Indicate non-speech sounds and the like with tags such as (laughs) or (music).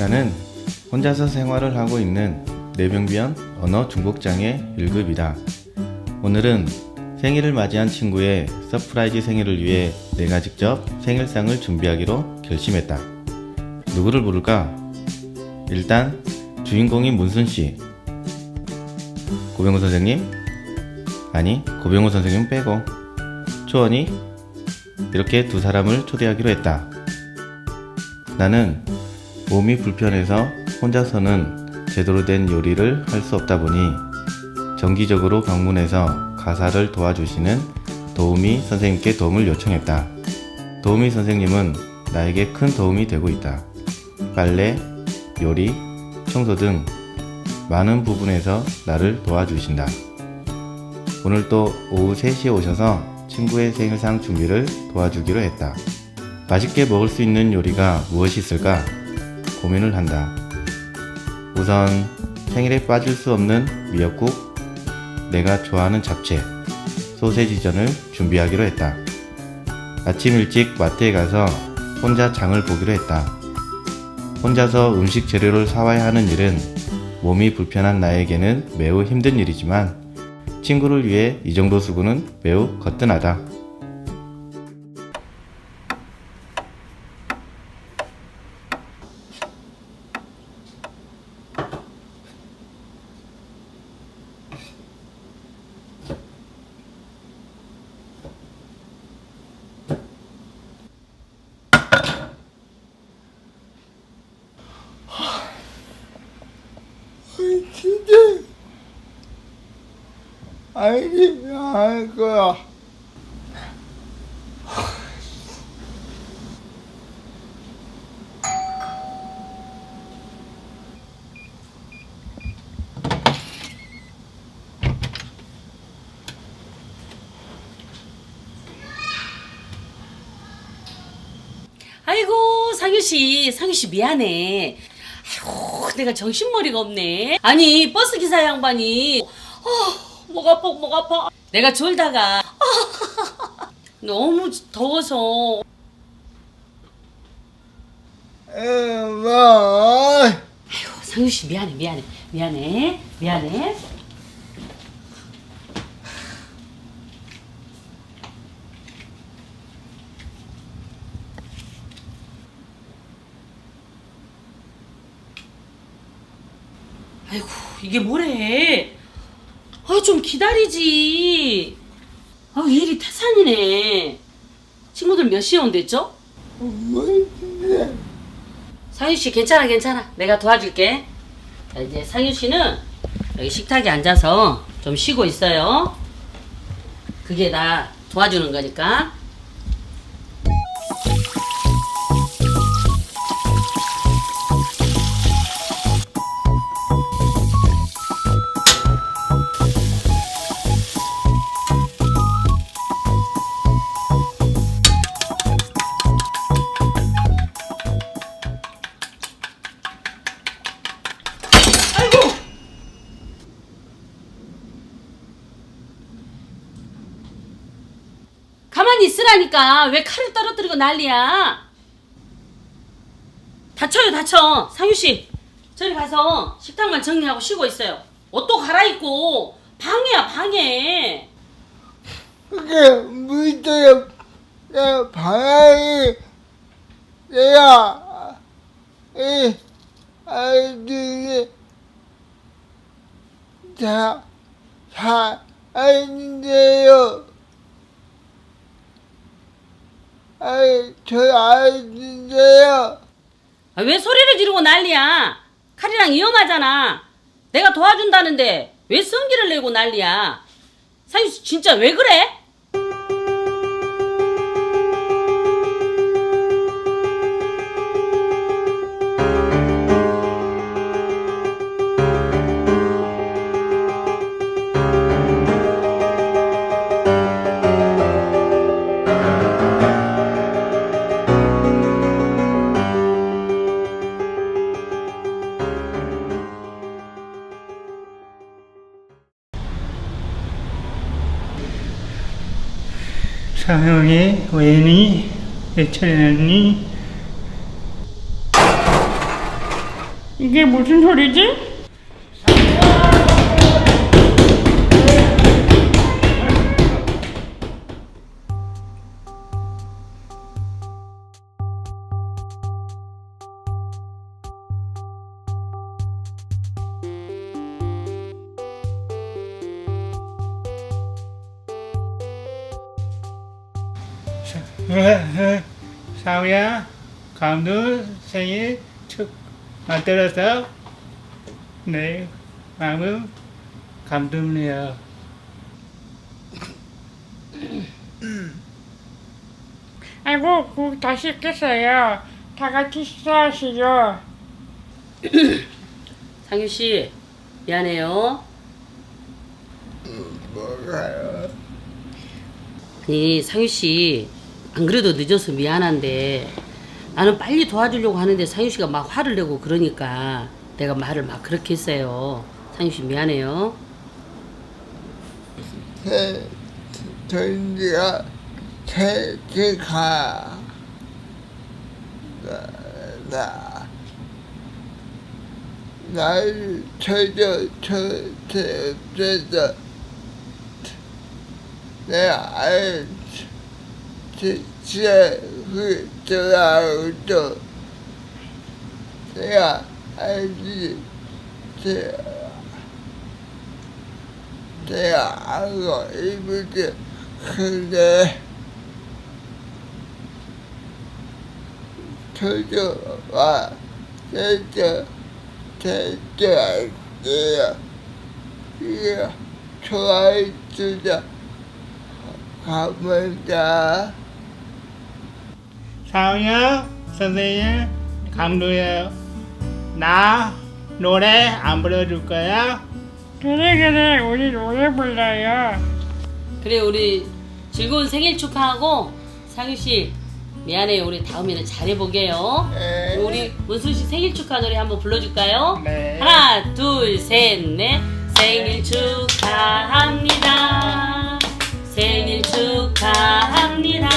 나는 혼자서 생활을 하고 있는 뇌병변 언어 중복장애 1급이다. 오늘은 생일을 맞이한 친구의 서프라이즈 생일을 위해 내가 직접 생일상을 준비하기로 결심했다. 누구를 부를까? 일단 주인공인 문순 씨. 고병호 선생님? 아니, 고병호 선생님 빼고. 초원이? 이렇게 두 사람을 초대하기로 했다. 나는 몸이 불편해서 혼자서는 제대로 된 요리를 할 수 없다 보니 정기적으로 방문해서 가사를 도와주시는 도우미 선생님께 도움을 요청했다. 도우미 선생님은 나에게 큰 도움이 되고 있다. 빨래, 요리, 청소 등 많은 부분에서 나를 도와주신다. 오늘 또 오후 3시에 오셔서 친구의 생일상 준비를 도와주기로 했다. 맛있게 먹을 수 있는 요리가 무엇이 있을까 고민을 한다. 우선 생일에 빠질 수 없는 미역국, 내가 좋아하는 잡채, 소세지전을 준비하기로 했다. 아침 일찍 마트에 가서 혼자 장을 보기로 했다. 혼자서 음식 재료를 사와야 하는 일은 몸이 불편한 나에게는 매우 힘든 일이지만 친구를 위해 이 정도 수고는 매우 거뜬하다. 진짜 아이디 할 거야. 아이고 상유 씨, 상유 씨 미안해. 아이고 내가 정신머리가 없네. 아니 버스 기사 양반이 어, 목 아파 목 아파. 내가 졸다가 (laughs) 너무 더워서 에마 아이고 상유 씨 미안해 미안해 미안해 미안해. 아이고 이게 뭐래? 아 좀 기다리지. 아 일이 태산이네. 친구들 몇 시에 온댔죠? 뭔데? 상유 씨 괜찮아 괜찮아. 내가 도와줄게. 자 이제 상유 씨는 여기 식탁에 앉아서 좀 쉬고 있어요. 그게 나 도와주는 거니까. 가만히 있으라니까. 왜 칼을 떨어뜨리고 난리야? 다쳐요 다쳐. 상유 씨 저리 가서 식탁만 정리하고 쉬고 있어요. 옷도 갈아입고. 방해야 방해. 그게 물들여 내 방향이 내가 이 아이들이 다 다 아이인데요. 아이 저 아이인데요. 아, 왜 소리를 지르고 난리야 칼이랑 위험하잖아 내가 도와준다는데 왜 성기를 내고 난리야 씨 진짜 왜 그래? 왜니? 왜 차렸니? 이게 무슨 소리지? 사우야, 감독 생일 축 만들어서 내 마음은 감동이야. (clears throat) 아이고, 국다 씻겠어요. 다 같이 식사하시죠. (clears throat) 상윤 씨 미안해요. 뭐가요? 아니 상윤 씨안 그래도 늦어서 미안한데 나는 빨리 도와주려고 하는데 상윤 씨가 막 화를 내고 그러니까 내가 말을 막 그렇게 했어요. 상윤 씨 미안해요. 새, 전지가 새끼가 나, 나, 날 쳐, 쳐, 쳐줘. 내 아이, 진짜, 그, 저하고 내가 제, 내가 알고 이쁘지 근데 저저 저저 할게요 이거 좋아해 주자 감사합니다 사우야, 선생님, 감독이야. 나 노래 안 불러줄 거야? 그래, 그래, 우리 노래 불러요. 그래 우리 즐거운 생일 축하하고 상윤 씨 미안해요. 우리 다음에는 잘해보게요. 네. 우리 문수 씨 생일 축하 노래 한번 불러줄까요? 네. 하나, 둘, 셋, 넷. 생일 축하 생일 축하합니다.